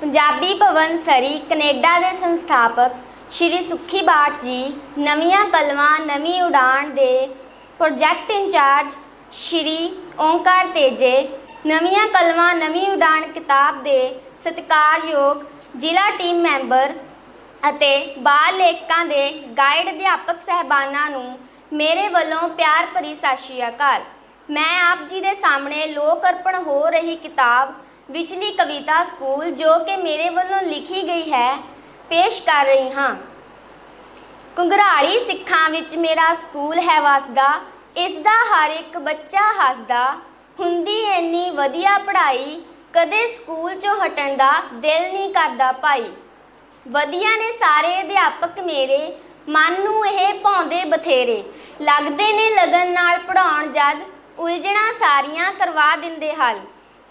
ਪੰਜਾਬੀ ਭਵਨ ਸਰੀ, Canada ਦੇ ਸੰਸਥਾਪਕ ਸ਼੍ਰੀ ਸੁਖੀ ਬਾਟ ਜੀ, ਨਵੀਆਂ ਕਲਮਾਂ, ਨਵੀਂ ਉਡਾਣ ਦੇ ਪ੍ਰੋਜੈਕਟ ਇੰਚਾਰਜ ਸ਼੍ਰੀ ਓਂਕਾਰ ਤੇਜੇ, ਨਵੀਆਂ ਕਲਮਾਂ, ਨਵੀਂ ਉਡਾਣ ਕਿਤਾਬ ਦੇ ਸਤਿਕਾਰਯੋਗ ਜ਼ਿਲ੍ਹਾ ਟੀਮ ਮੈਂਬਰ ਅਤੇ ਬਾਲ ਲੇਖਕਾਂ ਦੇ ਗਾਈਡ ਅਧਿਆਪਕ ਸਹਿਬਾਨਾਂ ਨੂੰ ਮੇਰੇ ਵੱਲੋਂ ਪਿਆਰ ਭਰੀ ਸਤਿ ਸ਼੍ਰੀ ਅਕਾਲ। ਮੈਂ ਆਪ ਜੀ ਦੇ ਸਾਹਮਣੇ ਲੋਕ ਅਰਪਣ ਹੋ ਰਹੀ ਕਿਤਾਬ ਵਿਚਲੀ ਕਵਿਤਾ ਸਕੂਲ ਜੋ ਕਿ ਮੇਰੇ ਵੱਲੋਂ ਲਿਖੀ ਗਈ ਹੈ, ਪੇਸ਼ ਕਰ ਰਹੀ ਹਾਂ। ਕੁੰਗਰਾਲੀ ਸਿੱਖਾਂ ਵਿੱਚ ਮੇਰਾ ਸਕੂਲ ਹੈ ਵਸਦਾ ਇਸ ਦਾ ਹਰ ਇੱਕ ਬੱਚਾ ਹੱਸਦਾ। ਹੁੰਦੀ ਇੰਨੀ ਵਧੀਆ ਪੜ੍ਹਾਈ, ਕਦੇ ਸਕੂਲ ਚੋਂ ਹਟਣ ਦਾ ਦਿਲ ਨਹੀਂ ਕਰਦਾ ਭਾਈ। ਵਧੀਆ ਨੇ ਸਾਰੇ ਅਧਿਆਪਕ ਮੇਰੇ, ਮਨ ਨੂੰ ਇਹ ਭਾਉਂਦੇ ਬਥੇਰੇ। ਲੱਗਦੇ ਨੇ ਲਗਨ ਨਾਲ ਪੜਾਉਣ ਜਦ ਉਲਝਣਾ ਸਾਰੀਆਂ ਕਰਵਾ ਦਿੰਦੇ ਹੱਲ।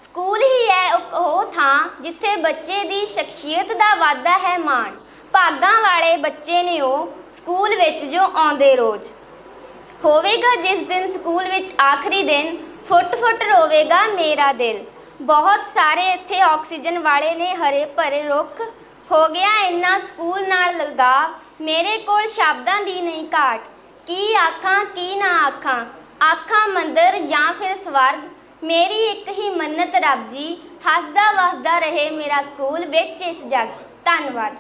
ਸਕੂਲ ਹੀ ਹੈ ਉਹ- ਥਾਂ ਜਿੱਥੇ ਬੱਚੇ ਦੀ ਸ਼ਖਸੀਅਤ ਦਾ ਵਾਧਾ ਹੈ ਮਾਣ। ਭਾਗਾਂ ਵਾਲੇ ਬੱਚੇ ਨੇ ਉਹ ਸਕੂਲ ਵਿੱਚ ਜੋ ਆਉਂਦੇ ਰੋਜ਼। ਹੋਵੇਗਾ ਜਿਸ ਦਿਨ ਸਕੂਲ ਵਿੱਚ ਆਖਰੀ ਦਿਨ, ਫੁੱਟ ਫੁੱਟ ਰੋਵੇਗਾ ਮੇਰਾ ਦਿਲ। ਬਹੁਤ ਸਾਰੇ ਇੱਥੇ ਆਕਸੀਜਨ ਵਾਲੇ ਨੇ ਹਰੇ ਭਰੇ ਰੁੱਖ। ਹੋ ਗਿਆ ਇੰਨਾ ਸਕੂਲ ਨਾਲ ਲਗਾਵ ਮੇਰੇ ਕੋਲ ਸ਼ਬਦਾਂ ਦੀ ਨਹੀਂ ਘਾਟ। ਕੀ ਆਖਾਂ, ਕੀ ਨਾ ਆਖਾਂ? ਆਖਾਂ ਮੰਦਰ ਜਾਂ ਫਿਰ ਸਵਰਗ? ਮੇਰੀ ਇੱਕ ਹੀ ਮੰਨਤ ਰੱਬ ਜੀ, ਹੱਸਦਾ ਵਸਦਾ ਰਹੇ ਮੇਰਾ ਸਕੂਲ ਵਿੱਚ ਇਸ ਜਗ। ਧੰਨਵਾਦ।